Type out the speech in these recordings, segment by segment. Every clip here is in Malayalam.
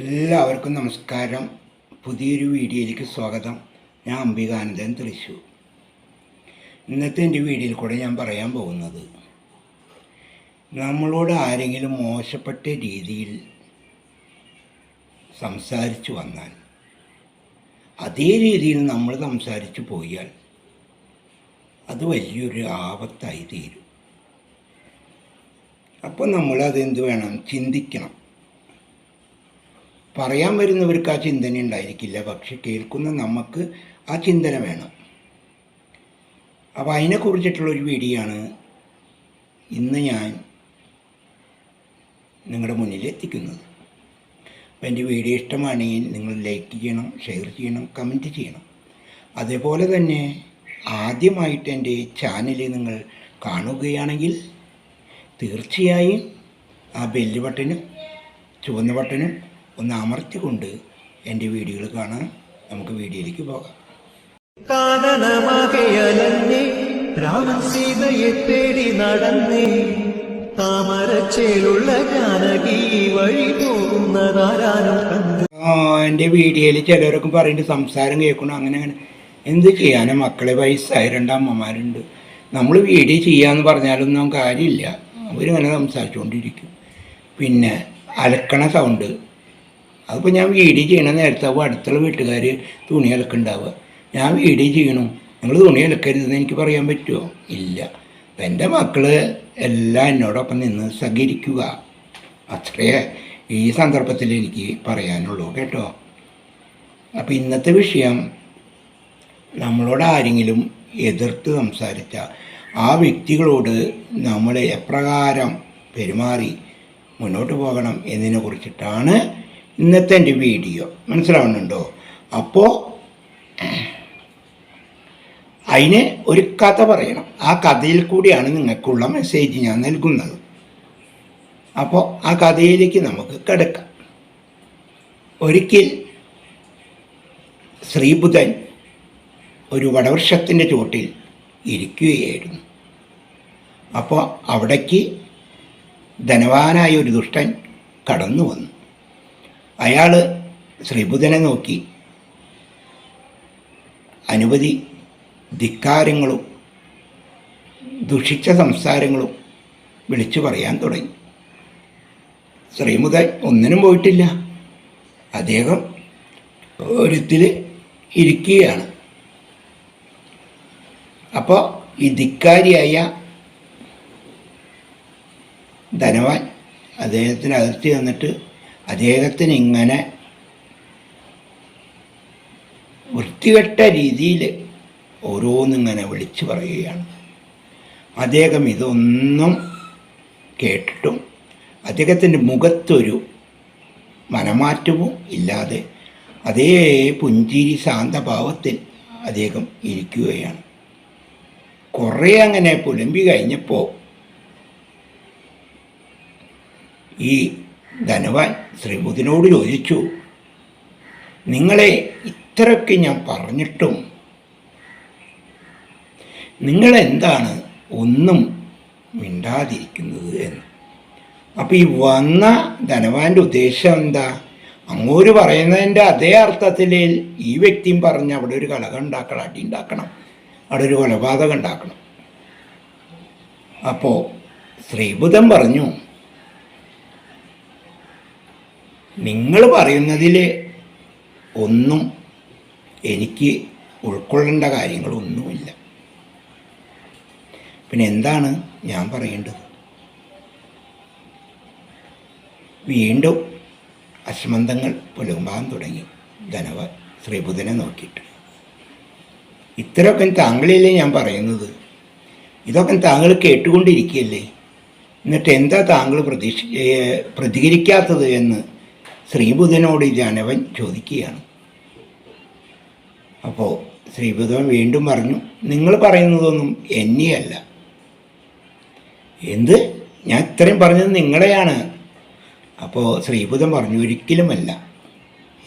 എല്ലാവർക്കും നമസ്കാരം. പുതിയൊരു വീഡിയോയിലേക്ക് സ്വാഗതം. ഞാൻ അംബികാനന്ദൻ തൃശൂർ. ഇന്നത്തെ എന്റെ വീഡിയോയിൽ കൂടെ ഞാൻ പറയാൻ പോകുന്നത് നമ്മളോട് ആരെങ്കിലും മോശപ്പെട്ട രീതിയിൽ സംസാരിച്ചു വന്നാൽ അതേ രീതിയിൽ നമ്മൾ സംസാരിച്ചു പോയാൽ അത് വലിയൊരു ആപത്തായി തീരും. അപ്പോൾ നമ്മൾ അതെന്ത് വേണം? ചിന്തിക്കണം. പറയാൻ വരുന്നവർക്ക് ആ ചിന്തന ഉണ്ടായിരിക്കില്ല. പക്ഷെ കേൾക്കുന്ന നമുക്ക് ആ ചിന്തന വേണം. അപ്പോൾ അതിനെക്കുറിച്ചിട്ടുള്ള ഒരു വീഡിയോ ആണ് ഇന്ന് ഞാൻ നിങ്ങളുടെ മുന്നിൽ എത്തിക്കുന്നത്. അപ്പോൾ എന്റെ വീഡിയോ ഇഷ്ടമാണെങ്കിൽ നിങ്ങൾ ലൈക്ക് ചെയ്യണം ഷെയർ ചെയ്യണം കമന്റ് ചെയ്യണം. അതേപോലെ തന്നെ ആദ്യമായിട്ട് എന്റെ ചാനൽ നിങ്ങൾ കാണുകയാണെങ്കിൽ തീർച്ചയായും ആ ബെല്ല് ബട്ടനും ചുവന്ന ബട്ടനും ഒന്ന് അമർത്തിക്കൊണ്ട് എന്റെ വീഡിയോകൾ കാണാൻ നമുക്ക് വീഡിയോയിലേക്ക് പോകാം. രാമൻ സീതയെ തേടി നടന്നേ താമരച്ചേലുള്ള ജാനകി വഴി പോകുന്നതാരാനും കണ്ടു. എന്റെ വീഡിയോയിൽ ചിലരൊക്കെ പറയുന്നുണ്ട് സംസാരം കേൾക്കണം അങ്ങനെ അങ്ങനെ. എന്ത് ചെയ്യാനും? മക്കളെ വയസ്സായ രണ്ടമ്മമാരുണ്ട്. നമ്മൾ വീഡിയോ ചെയ്യാന്ന് പറഞ്ഞാലൊന്നും കാര്യമില്ല. അവരിങ്ങനെ സംസാരിച്ചുകൊണ്ടിരിക്കും. പിന്നെ അലക്കണ സൗണ്ട് അതിപ്പോൾ ഞാൻ വീഡിയോ ചെയ്യണ നേരത്തെ അപ്പോൾ അടുത്തുള്ള വീട്ടുകാർ തുണി അലക്കുണ്ടാവുക ഞാൻ വീഡിയോ ചെയ്യണു. നിങ്ങൾ തുണി അലക്കരുതെന്ന് എനിക്ക് പറയാൻ പറ്റുമോ ഇല്ല. അപ്പം എന്റെ മക്കൾ എല്ലാം എന്നോടൊപ്പം നിന്ന് സഹകരിക്കുക. അത്രയേ ഈ സന്ദർഭത്തിൽ എനിക്ക് പറയാനുള്ളൂ കേട്ടോ. അപ്പോൾ ഇന്നത്തെ വിഷയം നമ്മളോട് ആരെങ്കിലും എതിർത്ത് സംസാരിച്ച ആ വ്യക്തികളോട് നമ്മൾ എപ്രകാരം പെരുമാറി മുന്നോട്ട് പോകണം എന്നതിനെ കുറിച്ചിട്ടാണ് ഇന്നത്തെ എന്റെ വീഡിയോ. മനസ്സിലാവുന്നുണ്ടോ? അപ്പോൾ അതിന് ഒരു കഥ പറയണം. ആ കഥയിൽ കൂടിയാണ് നിങ്ങൾക്കുള്ള മെസ്സേജ് ഞാൻ നൽകുന്നത്. അപ്പോൾ ആ കഥയിലേക്ക് നമുക്ക് കിടക്കാം. ഒരിക്കൽ ശ്രീബുധൻ ഒരു വടവൃക്ഷത്തിന്റെ ചുവട്ടിൽ ഇരിക്കുകയായിരുന്നു. അപ്പോൾ അവിടേക്ക് ധനവാനായ ഒരു ദുഷ്ടൻ കടന്നു വന്നു അയാൾ ശ്രീബുധനെ നോക്കി. അനവധി ധിക്കാരങ്ങളും ദുഷിച്ച സംസാരങ്ങളും വിളിച്ചു പറയാൻ തുടങ്ങി. ശ്രീമുതൻ ഒന്നിനും പോയിട്ടില്ല. അദ്ദേഹം ഒരുത്തിൽ ഇരിക്കുകയാണ്. അപ്പോൾ ഈ ധിക്കാരിയായ ധനവാൻ അദ്ദേഹത്തിന് അതിർത്തി ചെന്നിട്ട് അദ്ദേഹത്തിന് ഇങ്ങനെ വൃത്തികെട്ട രീതിയിൽ ഓരോന്നിങ്ങനെ വിളിച്ചു പറയുകയാണ്. അദ്ദേഹം ഇതൊന്നും കേട്ടിട്ടും അദ്ദേഹത്തിന്റെ മുഖത്തൊരു മനമാറ്റവും ഇല്ലാതെ അതേ പുഞ്ചിരി ശാന്തഭാവത്തിൽ അദ്ദേഹം ഇരിക്കുകയാണ്. കുറേ അങ്ങനെ പുലമ്പി കഴിഞ്ഞപ്പോൾ ഈ ധനവാൻ ശ്രീബുദ്ധനോട് ചോദിച്ചു നിങ്ങളെ ഇത്രയൊക്കെ ഞാൻ പറഞ്ഞിട്ടും നിങ്ങളെന്താണ് ഒന്നും മിണ്ടാതിരിക്കുന്നത് എന്ന്? അപ്പോൾ ഈ വന്ന ധനവാന്റെ ഉദ്ദേശം എന്താ? അങ്ങോട്ട് പറയുന്നതിന്റെ അതേ അർത്ഥത്തിൽ ഈ വ്യക്തിയും പറഞ്ഞ് അവിടെ ഒരു കലകം ഉണ്ടാക്കണം അടി ഉണ്ടാക്കണം അവിടെ ഒരു കൊലപാതകം ഉണ്ടാക്കണം. അപ്പോൾ ശ്രീബുധൻ പറഞ്ഞു നിങ്ങൾ പറയുന്നതിൽ ഒന്നും എനിക്ക് ഉൾക്കൊള്ളേണ്ട കാര്യങ്ങളൊന്നുമില്ല. പിന്നെ എന്താണ് ഞാൻ പറയേണ്ടത്? വീണ്ടും അശ്മന്തങ്ങൾ പുലുമ്പാൻ തുടങ്ങി. ധനവ ശ്രീബുധനെ നോക്കിയിട്ട്. ഇത്രയൊക്കെ താങ്കളില്ലേ ഞാൻ പറയുന്നത്? ഇതൊക്കെ താങ്കൾ കേട്ടുകൊണ്ടിരിക്കുകയല്ലേ? എന്നിട്ട് എന്താ താങ്കൾ പ്രതീക്ഷ പ്രതികരിക്കാത്തത് എന്ന് ശ്രീബുധനോട് ജാനവൻ ചോദിക്കുകയാണ്. അപ്പോൾ ശ്രീബുധൻ വീണ്ടും പറഞ്ഞു നിങ്ങൾ പറയുന്നതൊന്നും എന്നെയല്ല. എന്ത്? ഞാൻ ഇത്രയും പറഞ്ഞത് നിങ്ങളെയാണ്. അപ്പോൾ ശ്രീബുധൻ പറഞ്ഞു ഒരിക്കലുമല്ല.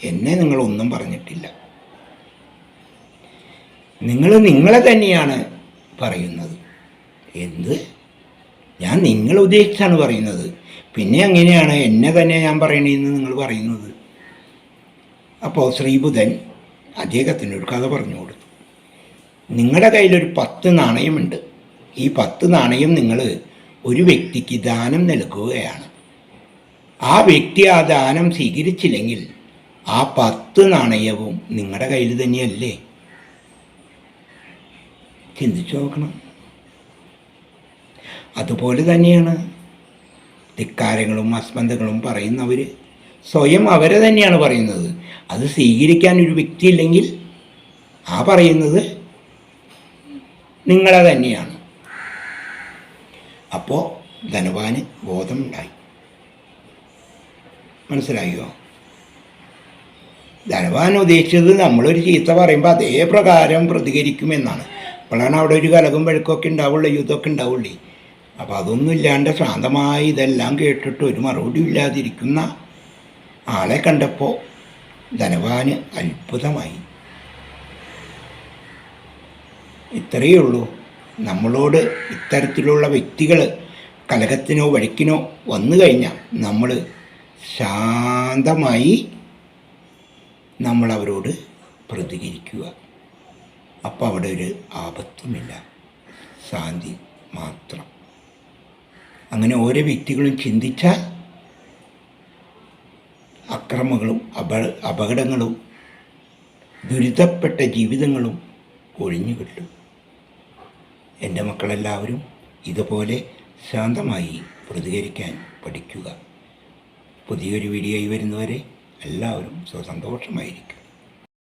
എന്നെ നിങ്ങളൊന്നും പറഞ്ഞിട്ടില്ല. നിങ്ങൾ നിങ്ങളെ തന്നെയാണ് പറയുന്നത്. എന്ത്? ഞാൻ നിങ്ങളെ ഉദ്ദേശിച്ചാണ് പറയുന്നത്. പിന്നെ അങ്ങനെയാണ്. എന്നെ തന്നെ ഞാൻ പറയണേന്ന് നിങ്ങൾ പറയുന്നത്. അപ്പോൾ ശ്രീബുധൻ അദ്ദേഹത്തിനൊരു കഥ പറഞ്ഞു കൊടുത്തു. നിങ്ങളുടെ കയ്യിലൊരു പത്ത് നാണയമുണ്ട്. ഈ പത്ത് നാണയം നിങ്ങൾ ഒരു വ്യക്തിക്ക് ദാനം നൽകുകയാണ്. ആ വ്യക്തി ആ ദാനം സ്വീകരിച്ചില്ലെങ്കിൽ ആ പത്ത് നാണയവും നിങ്ങളുടെ കയ്യിൽ തന്നെയല്ലേ? ചിന്തിച്ചു നോക്കണം. അതുപോലെ തന്നെയാണ് ധിക്കാരങ്ങളും അസ്മന്ധങ്ങളും പറയുന്നവർ സ്വയം അവരെ തന്നെയാണ് പറയുന്നത്. അത് സ്വീകരിക്കാൻ ഒരു വ്യക്തി ഇല്ലെങ്കിൽ ആ പറയുന്നത് നിങ്ങളെ തന്നെയാണ്. അപ്പോൾ ധനവാന് ബോധമുണ്ടായി. മനസ്സിലായോ? ധനവാൻ ഉദ്ദേശിച്ചത് നമ്മളൊരു ചീത്ത പറയുമ്പോൾ അതേ പ്രകാരം പ്രതികരിക്കുമെന്നാണ്. അപ്പോഴാണ് അവിടെ ഒരു കലകും വഴക്കൊക്കെ ഉണ്ടാവുള്ളൂ യുദ്ധമൊക്കെ ഉണ്ടാവുള്ളൂ. അപ്പോൾ അതൊന്നും ഇല്ലാണ്ട് ശാന്തമായി ഇതെല്ലാം കേട്ടിട്ട് ഒരു മറുപടി ഇല്ലാതിരിക്കുന്ന ആളെ കണ്ടപ്പോൾ ധനവാന് അത്ഭുതമായി. ഇത്രയേ ഉള്ളൂ. നമ്മളോട് ഇത്തരത്തിലുള്ള വ്യക്തികൾ കലകത്തിനോ വഴക്കിനോ വന്നു കഴിഞ്ഞാൽ നമ്മൾ ശാന്തമായി നമ്മൾ അവരോട് പ്രതികരിക്കുക. അപ്പോൾ അവിടെ ഒരു ആപത്തുമില്ല. ശാന്തി മാത്രം. അങ്ങനെ ഓരോ വ്യക്തികളും ചിന്തിച്ചാൽ അക്രമങ്ങളും അപ അപകടങ്ങളും ദുരിതപ്പെട്ട ജീവിതങ്ങളും ഒഴിഞ്ഞു കിട്ടും. എന്റെ മക്കളെല്ലാവരും ഇതുപോലെ ശാന്തമായി പ്രതികരിക്കാൻ പഠിക്കുക. പുതിയൊരു വീഡിയോയിൽ വരുന്നവരെ എല്ലാവരും സ്വസന്തോഷമായിരിക്കും